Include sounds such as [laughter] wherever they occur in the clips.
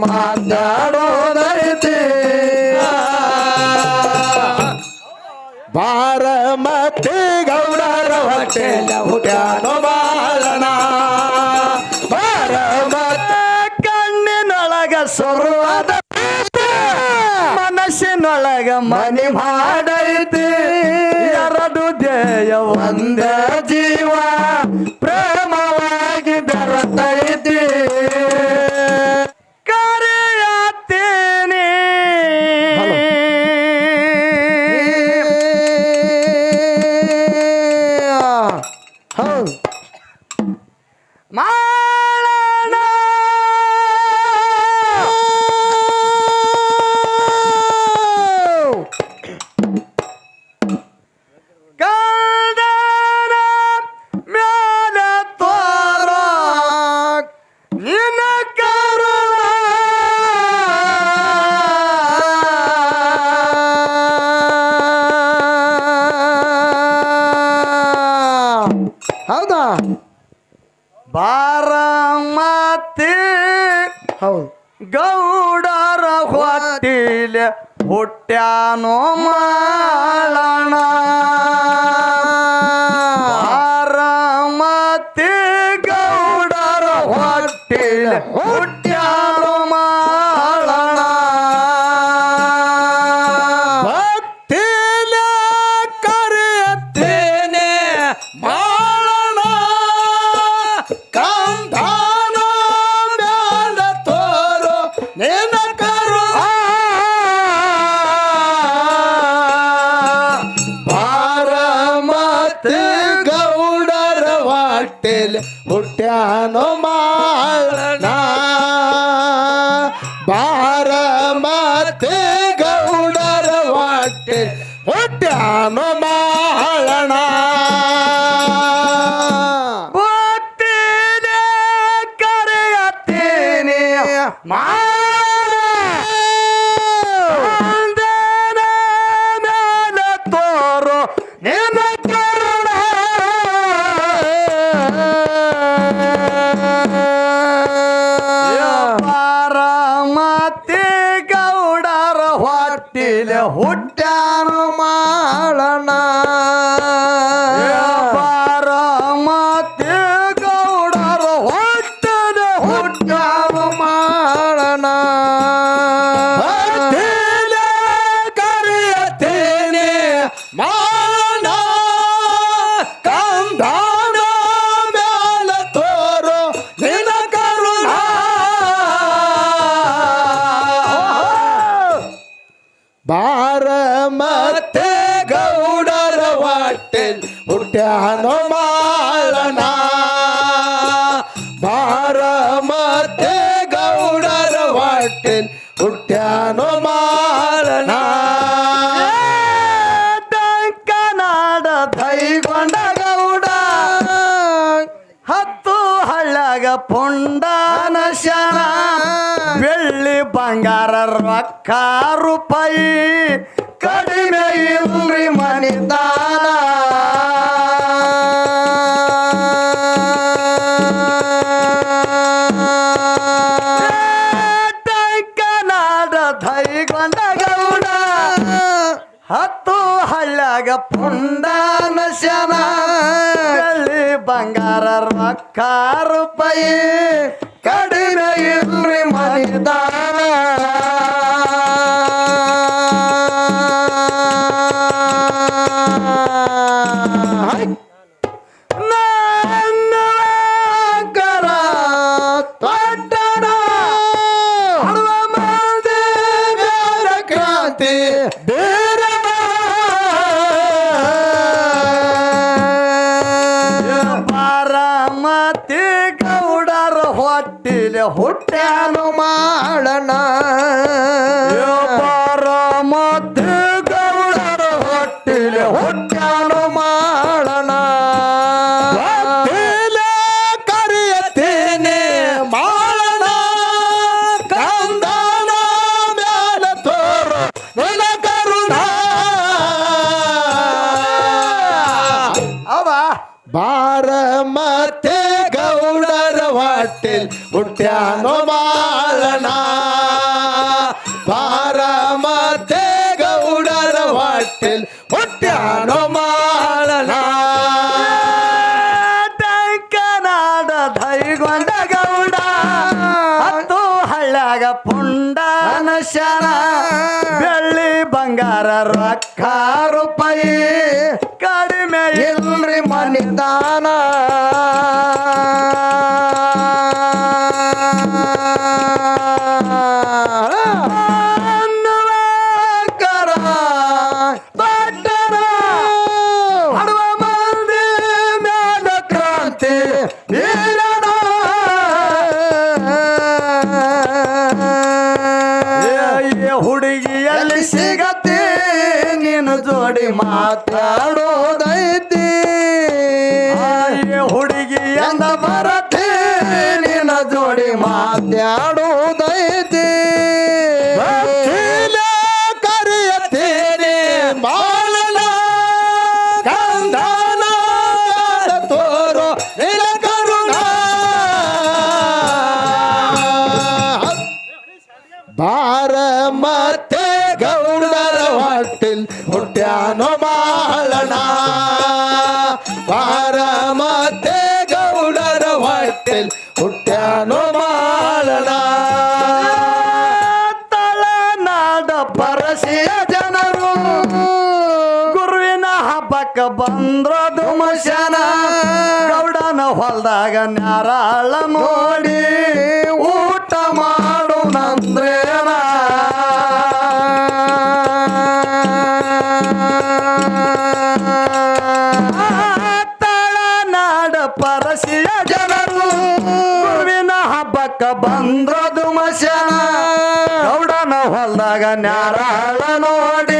ಮಾತಾಡೋದೈತಿ. ಬಾರ ಮತ್ತೆ ಗೌಡರ ಹೊಟ್ಟೆಲ್ಲ ಹುಟ್ಯಾನೋ ಬಾಲನ. ಬಾರ ಮತ್ತೆ ಕಣ್ಣಿನೊಳಗ ಸುರುವಾದ ಮನಸ್ಸಿನೊಳಗ ಮನೆ ಮಾಡೈತಿ. ಎರಡು ದೇಯ ಒಂದ ಜೀವ. ಪ್ರೇಮವಾಗಿ ಬೆರತೈ Nana! ರೊಕ್ಕ ರೂಪಾಯಿ ಕಡಿಮೆ ಇಲ್ರಿ ಮನಿದಾನ ಟಂಕನಾದ ದೈಗೊಂಡ ಗೌಡ, ಹತ್ತು ಹಳ್ಳಾಗ ಪುಂಡಾನ ಶನ. ಬಂಗಾರ ರೊಕ್ಕ ರೂಪಾಯಿ ಮತ್ತೆ ಗೌಡರ ವಾಟೆ ಹುಟ್ಟ್ಯಾನೋ ಬಾರ ಮತ್ತೆ ಗೌಡರ ವಾಟೆ ಹುಟ್ಟ್ಯಾನೋ ಮಾಳಣ ಟಂಕನಾಡ ಧೈಗೊಂಡ ಗೌಡ, ಹತ್ತು ಹಳ್ಳಾಗ ಪುಂಡನ ಶನ ಬೆಳ್ಳಿ ಬಂಗಾರ ರೊಕ್ಕ ಮನಿದಾನ ಹೊಟ್ಟಿಲ್ ಹುಟ್ಟ್ಯಾನೋ ಮಾಳಣ ಪಾರಮತೆ ಗೌಡರ ಹೊಟ್ಟಿಲ್ ಹುಟ್ಟ್ಯಾನೋ ಮಾಳಣ ತಳನಾಡ ಪರಸಿಯ ಜನರು, ಗುರುವಿನ ಹಬ್ಬಕ್ಕ ಬಂದ್ರ ಧುಮಶನ ಗೌಡನ ಹೊಲ್ದಾಗ ನಾರಾಳ ನೋಡಿ. ಹಬ್ಬಕ್ಕ ಬಂದ್ರದು ಮಶನ ಗೌಡನ ಹೊಲ್ದಾಗ ನ್ಯಾರಾಳ ನೋಡಿ.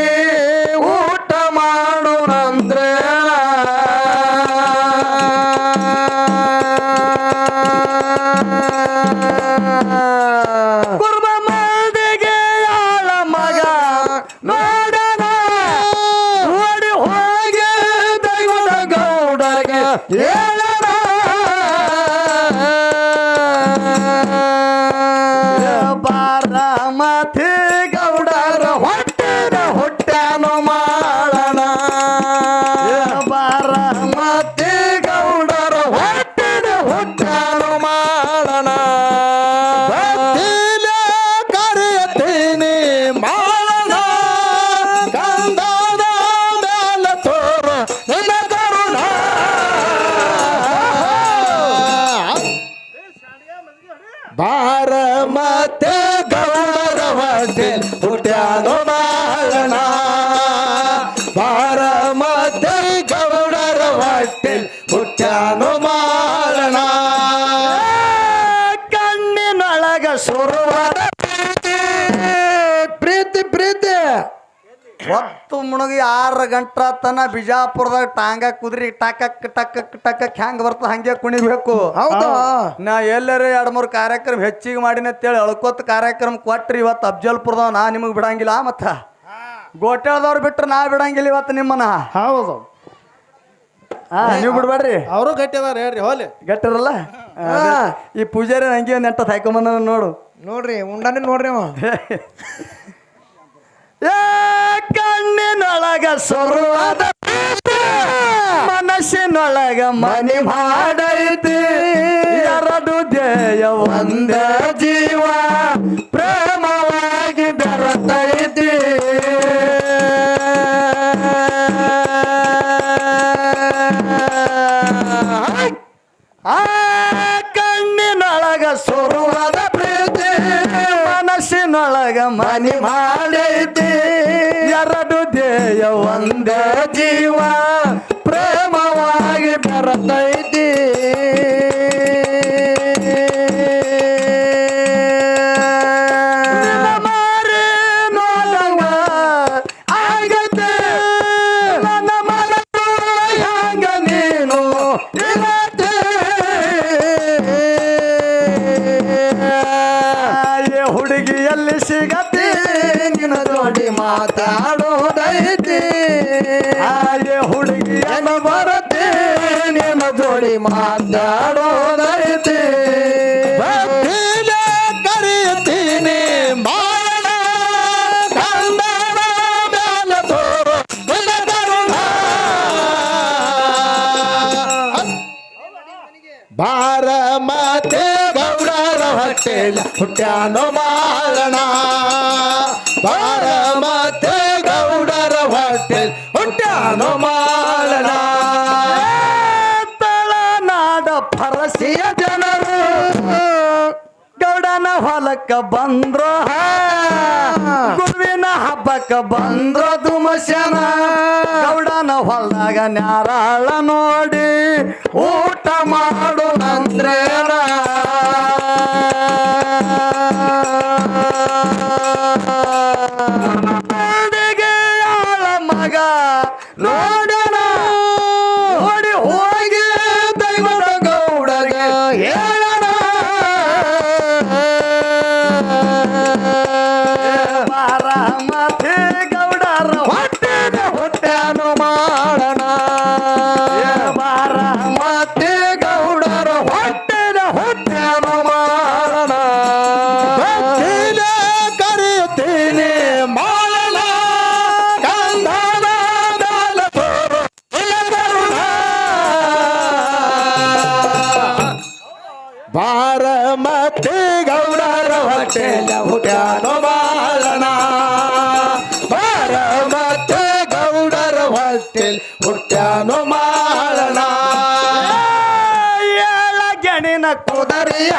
ಶುರುವಾದ ಪ್ರೀತಿ. ಪ್ರೀತಿ ಹೊತ್ತು ಮುಣಗಿ ಆರು ಗಂಟೆ ತನ ಬಿಜಾಪುರದಾಗ ಟಾಂಗ ಕುದ್ರಿ ಟಕಕ್ ಟಕಕ್ ಟಕಕ್ ಹೆಂಗ್ ಬರ್ತದ ಹಂಗೆ ಕುಣಿಬೇಕು. ಹೌದು? ನಾ ಎಲ್ಲರ ಎರಡು ಮೂರು ಕಾರ್ಯಕ್ರಮ ಹೆಚ್ಚಿಗೆ ಮಾಡಿನ ಅಂತೇಳಿ ಅಳ್ಕೊತ್ ಕಾರ್ಯಕ್ರಮ ಕೊಟ್ರಿ ಇವತ್ತು ಅಫ್ಜಲ್ಪುರದವ್ ನಾ ನಿಮಗೆ ಬಿಡಂಗಿಲ್ಲ ಮತ್ತ. ಗೋಟ್ಯಾಳದವ್ರು ಬಿಟ್ರೆ ನಾ ಬಿಡಂಗಿಲ್ಲ ಇವತ್ತು ನಿಮ್ಮನ್ನ. ಹೌದು. ಹಾ ನೀವು ಬಿಡ್ಬೇಡ್ರಿ. ಅವರು ಗಟ್ಟಿ ಅದಾರ ಹೇಳ್ರಿ ಹೋಲಿ ಗಟ್ಟಿರಲ್ಲ. ಈ ಪೂಜಾರಿ ನಂಗೆ ಒಂದು ಎಂಟ ಹಾಕೊಂಬಂದ ನೋಡು. ನೋಡ್ರಿ ಉಂಡಾನೆ ನೋಡ್ರಿ ಅವ. [laughs] ಏ ಕಣ್ಣಿನೊಳಗ ಸುರುವಾದ ಮನಸ್ಸಿನೊಳಗ ಮನೆ ಮಾಡೈತಿ ಎರಡು ಧ್ಯೇಯ ಒಂದ ಜೀವ ಮನಿ ಮಾಡೈತಿ ಎರಡು ದೇಯ ಒಂದ ಜೀವ. ಮಾತಾಡೋದೈತಿ ತೋರು ನಿನ್ನ ಕರುಣ. ಬಾರಮತಿ ಗೌಡರ ಹೊಟ್ಟೆಲ ಹುಟ್ಟ್ಯಾನೋ ಮಾರಣ. ಬಾರಮತಿ ಗೌಡರ ಹೊಲಕ್ಕ ಬಂದ್ರ ಗುರುವಿನ ಹಬ್ಬಕ್ಕ ಬಂದ್ರ ದುಮಶನ? ಗೌಡನ ಹೊಲದಾಗ ನ್ಯಾರಾಳ ನೋಡಿ ಊಟ ಮಾಡು ಅಂದ್ರೆ ಮಗ ನೋಡಿ ಕುದರಿಯ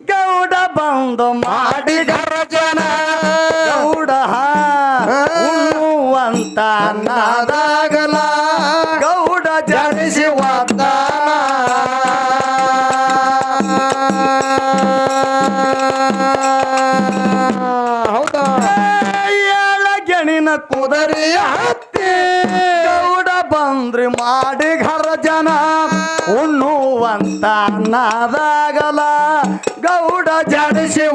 ಗೌಡ ಬಂದು ಮಾಡಿ ಜನ ಗೌಡ ಅಂತ ಅನ್ನದಾಗಲ ಉಣ್ಣುವಂತ ನಾದಾಗಲ ಗೌಡ ಜಡಿಸಿ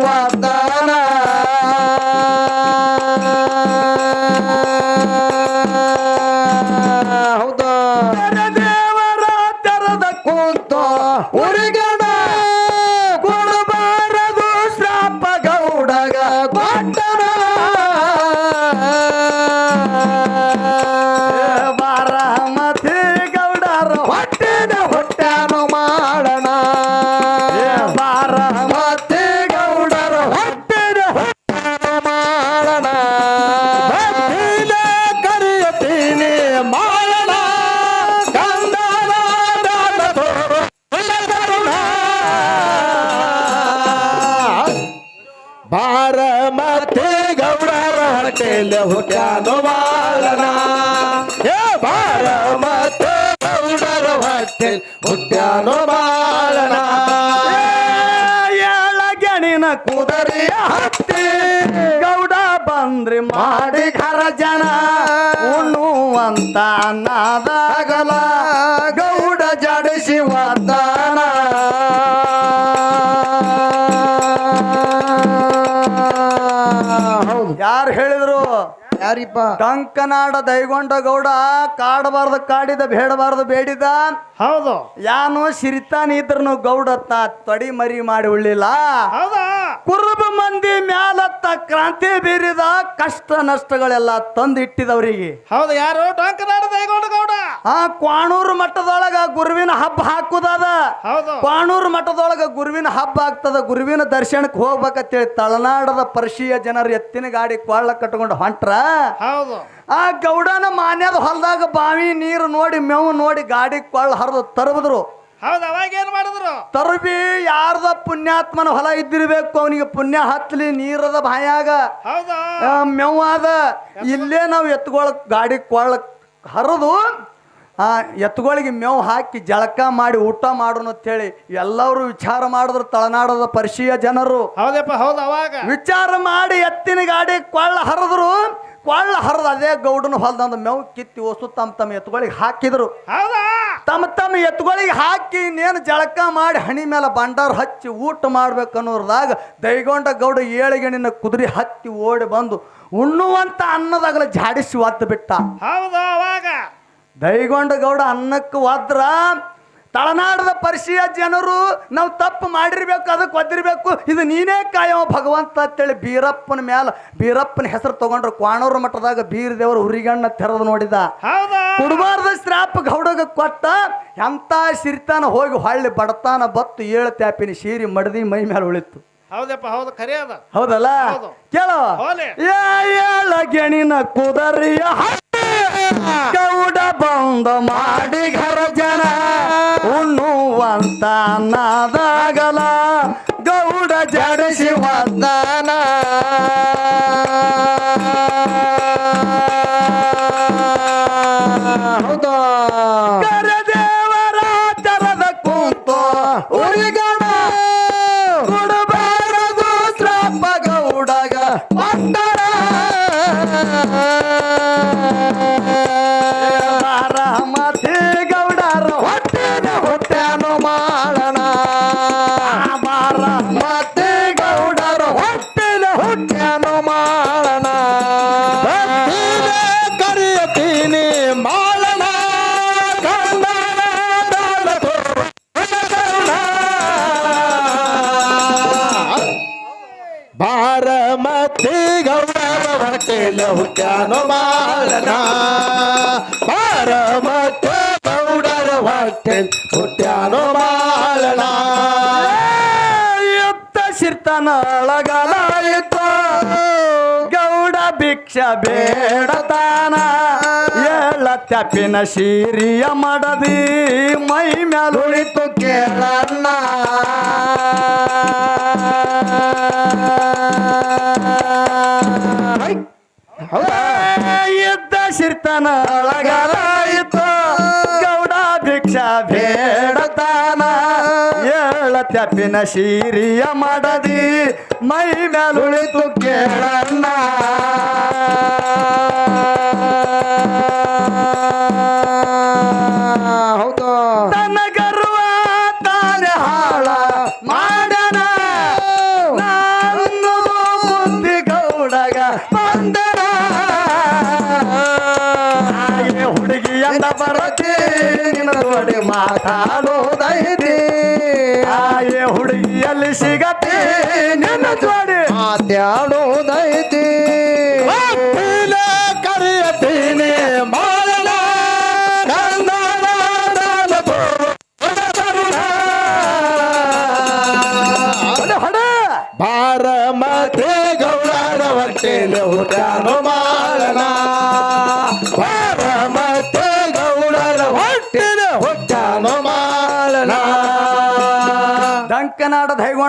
ಗೌಡರ ಹೊಟ್ಟೆಲೆ ಹುಟ್ಟ್ಯಾನೋ ಮಾಡೋಣ ಏ ಬಾರಮತಿ ಗೌಡರ ಹೊಟ್ಟೆ ಹುಟ್ಟ್ಯಾನೋ ಮಾಡೋಣ ಏಳ ಗೆಣಿನ ಕುದರಿಯ ಹತ್ತಿ ಗೌಡ ಬಂದ್ರಿ ಮಾಡಿ ಘರ ಜನ. ಉಣ್ಣುವಂತ ಅನ್ನದಾಗಲ ಗೌಡ ಜಡಿಸಿ ಹೌದು. ಯಾರು ಹೇಳಿದ್ರು? ಯಾರಿಪ್ಪ ಕಂಕನಾಡ ದೈಗೊಂಡ ಗೌಡ ಕಾಡಬಾರ್ದು ಕಾಡಿದ ಬೇಡಬಾರ್ದು ಬೇಡಿದ. ಹೌದು. ಯಾನು ಸಿರಿತಾನ ಇದ್ರನು ಗೌಡತ್ತ ತೊಡಿ ಮರಿ ಮಾಡಿ ಉಳ್ಳಿಲ್ಲ. ಹೌದಾ. ಕುರುಬ ಮಂದಿ ಮ್ಯಾಲತ್ತ ಕ್ರಾಂತಿ ಬೀರಿದ ಕಷ್ಟ ನಷ್ಟಗಳೆಲ್ಲ ತಂದಿಟ್ಟಿದವರಿಗೆ. ಹೌದು ಯಾರು? ಗೌಡ. ಆ ಕ್ವಾಣೂರು ಮಠದೊಳಗ ಗುರುವಿನ ಹಬ್ಬ ಹಾಕುದದ. ಹೌದು. ಕ್ವಾಣೂರು ಮಠದೊಳಗ ಗುರುವಿನ ಹಬ್ಬ ಆಗ್ತದ ಗುರುವಿನ ದರ್ಶನಕ್ಕೆ ಹೋಗ್ಬೇಕಂತೇಳಿ ತಳನಾಡದ ಪರ್ಷಿಯ ಜನರು ಎತ್ತಿನ ಗಾಡಿ ಕೊಳ್ಳ ಕಟ್ಕೊಂಡು ಹೊಂಟ್ರ. ಹೌದು. ಆ ಗೌಡನ ಮಾನ್ಯದ ಹೊಲದಾಗ ಬಾವಿ ನೀರು ನೋಡಿ ಮೇವು ನೋಡಿ ಗಾಡಿ ಕೊಳ್ಳ ಹರಿದು ತರಬದ್ರು. ಹೌದು ಅವಾಗ ಏನ್ ಮಾಡಿದ್ರು? ತರಬಿ ಯಾರ್ದ ಪುಣ್ಯಾತ್ಮನ ಹೊಲ ಇದ್ದಿರ್ಬೇಕು ಅವನಿಗೆ ಪುಣ್ಯ ಹತ್ಲಿ ನೀರದ ಬಾಯಾಗ. ಹೌದಾ? ಆ, ಮೆವ್ವಾದ ಇಲ್ಲೇ ನಾವು ಎತ್ತುಗಳ ಗಾಡಿ ಕೊಳ್ಳ ಹರಿದು ಆ ಎತ್ತುಗಳಿಗೆ ಮೇವು ಹಾಕಿ ಜಳಕ ಮಾಡಿ ಊಟ ಮಾಡೋಣ ಅಂತೇಳಿ ಎಲ್ಲರೂ ವಿಚಾರ ಮಾಡಿದ್ರು ತಳನಾಡದ ಪರಿಶೀಯ ಜನರು. ಹೌದಪ್ಪ ಹೌದು ಅವಾಗ. ವಿಚಾರ ಮಾಡಿ ಎತ್ತಿನ ಗಾಡಿ ಕೊಳ್ಳ ಹರಿದ್ರು ಕೊಳ್ಳ ಹರದ ಅದೇ ಗೌಡನ ಹೊಲದಂದು ಮೇವು ಕಿತ್ತಿ ಒಸು ತಮ್ಮ ತಮ್ಮ ಎತ್ತುಗಳಿಗೆ ಹಾಕಿದ್ರು. ಹೌದಾ? ತಮ್ಮ ತಮ್ಮ ಎತ್ತುಗಳಿಗೆ ಹಾಕಿ ಇನ್ನೇನು ಜಳಕ ಮಾಡಿ ಹಣಿ ಮೇಲೆ ಬಂಡಾರ ಹಚ್ಚಿ ಊಟ ಮಾಡ್ಬೇಕು ಅನ್ನೋರ್ದಾಗ ದೈಗೊಂಡ ಗೌಡ ಏಳಿಗೆಣಿನ ಕುದುರೆ ಹತ್ತಿ ಓಡಿ ಬಂದು ಉಣ್ಣುವಂತ ಅನ್ನದಾಗಲ ಜಾಡಿಸಿ ಒದ್ದು ಬಿಟ್ಟ. ಹೌದು ಅವಾಗ? ದೈಗೊಂಡ ಗೌಡ ಅನ್ನಕ್ಕೆ ಒದ್ರ ತಳನಾಡದ ಪರಿಶೀಯ ಜನರು ನಾವು ತಪ್ಪು ಮಾಡಿರ್ಬೇಕು ಅದಕ್ಕೆ ಒದ್ದಿರಬೇಕು. ಇದು ನೀನೇ ಕಾಯೋ ಭಗವಂತ ಅಂತೇಳಿ ಬೀರಪ್ಪನ ಮ್ಯಾಲ ಬೀರಪ್ಪನ ಹೆಸರು ತಗೊಂಡ್ರು ಕ್ವಾಣೂರು ಮಠದಾಗ ಬೀರದೇವರು ಹುರಿಗಣ್ಣ ತೆರೆದು ನೋಡಿದ. ಕುಡುಬಾರ್ದ ಶ್ರಾಪ ಗೌಡಗ ಕೊಟ್ಟ ಎಂತ ಸಿರಿತಾನ ಹೋಗಿ ಹೊಳ್ಳಿ ಬಡತಾನ ಬತ್ತು ಏಳು ತ್ಯಾಪಿನ ಸೀರಿ ಮಡದಿ ಮೈ ಮೇಲೆ ಉಳಿತು. ಹೌದಪ್ಪ ಹೌದು ಹೌದಲ್ಲ? ಹೌದು. ಕೇಳೋ. ಏಳ ಗೆಣಿನ ಕುದರಿಯ ಗೌಡ ಬಂದ ಮಾಡಿ ಘರ ಜನ. ಉಣ್ಣುವಂತ ನಾದಾಗಲ ಗೌಡ ಜಡಿಸಿ ವಂದನ ಹೌದಾ? ಬಾರಮತಿ ಗೌಡರ ಹೊಟ್ಟೆಲ ಹುಟ್ಟ್ಯಾನು ಮಾಡೋಣ ಬಾರಮತಿ ಗೌಡರ ಹುಟ್ಟ್ಯಾನು ಯುದ್ಧ ಗೌಡ ಭಿಕ್ಷ ಬೇಡತಾನ ಎಲ್ಲ ತಪ್ಪಿನ ಶೀರಿಯ ಮಡದಿ ಮೈ ಮ್ಯಾಲುಳಿತು ಕೇಳಣ್ಣ ಹೌದಾ? ಯುದ್ಧ ಸಿರ್ತನ ಅಳಗಲಾಯಿತು ಗೌಡ ಭಿಕ್ಷ ಬೇಡತಾನ. ಏಳ ತಪ್ಪಿನ ಶೀರಿಯ ಮಡದಿ ಮೈ ಮೇಲುಳಿತು ಕೇಳಣ್ಣ. ಮಾತಾಡೋದೈತಿ. ಹುಡುಗಿಯಲ್ಲಿ ಸಿಗತ್ತೆ. ನಿನ್ನ ಜೋಡಿ ಮಾತಾಡೋದೈತಿ.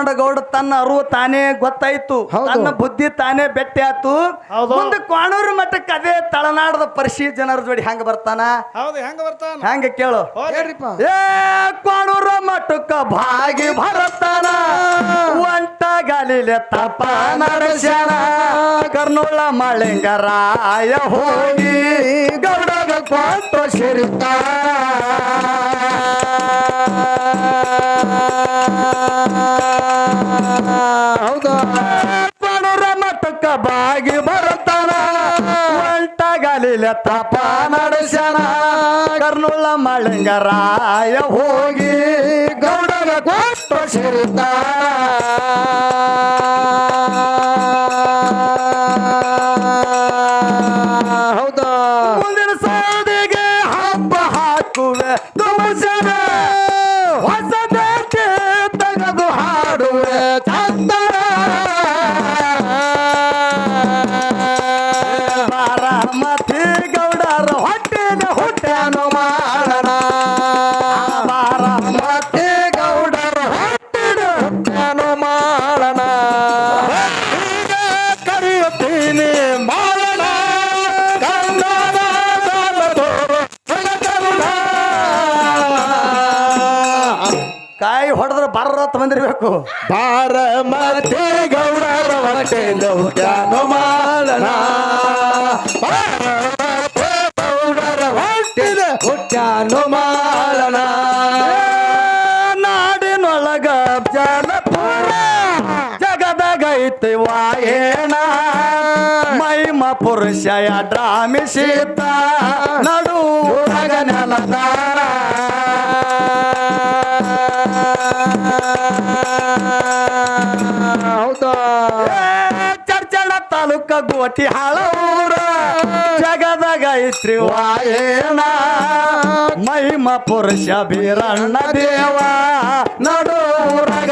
ಗೌಡ ತನ್ನ ಅರಿವು ತಾನೇ ಗೊತ್ತಾಯ್ತು. ಹೌದು. ತನ್ನ ಬುದ್ಧಿ ತಾನೇ ಬೆಟ್ಟಿ ಆತು ಹೌದು. ಮುಂದೆ ಕೋಣೂರು ಮಠಕ್ಕೆ ಅದೇ ತಳನಾಡದ ಪರಿಶಿ ಜನರ ಜೋಡಿ ಹೆಂಗ ಬರ್ತಾನ? ಹೌದು ಹೆಂಗ ಬರ್ತಾನ? ಹೆಂಗ ಕೇಳು. ಏ ಕ್ವಾಣೂರ ಮಠಕ್ಕ ಭಾಗಿ ಭರತನ ಒಂಟ ಗಾಲಿಲೆ ತಪ ನರಸ್ಯಾನ. ಕರ್ನೂಳ ಮಳಿಂಗರಾಯ ಹೋಗಿ ಗೌಡ ಕೊಟ್ಟು ಬಾಗಿ ಬರುತ್ತಾನ? ಒಂಟ ಗಲೀಲ ತಪ ನಡೆಸಣ ಕರ್ನುಳ್ಳ ಮಳಿಂಗರಾಯ ಹೋಗಿ ಗೌಡನ ಕೊಟ್ಟು ಹೌದಾ ಕಾಯಿ ಹೊಡೆದ್ರೆ ಬಾರತ್ ಬಂದಿರ್ಬೇಕು. ಬಾರಮತಿ ಗೌಡರ ಹೊಟ್ಟೆಯಿಂದ ಹುಟ್ಟ್ಯಾನು ಮಾಡೋಣ. ಬಾರಮತಿ ಗೌಡರ ಹೊಟ್ಟಿದ ಹುಟ್ಟ್ಯಾನು ಮಾಡೋಣ. ನಾಡಿನೊಳಗ ಜನಪುರ ಜಗದಗೈತಿ ವಾಯೇಣ. ಮೈಮ ಪುರುಷಯ ಡ್ರಾಮಿಸಿತ ನಡು ನೆಲದಾರ ತಾಲೂಕ ಗೋಟಿ ಹಾಳ ಊರ ಜಗದಾಗ ಐತ್ರಿ ವಾಯೇನ ಮಹಿಮ ಪುರುಷ ಬೀರಣ್ಣ ದೇವ. ನಡು ಊರಾಗ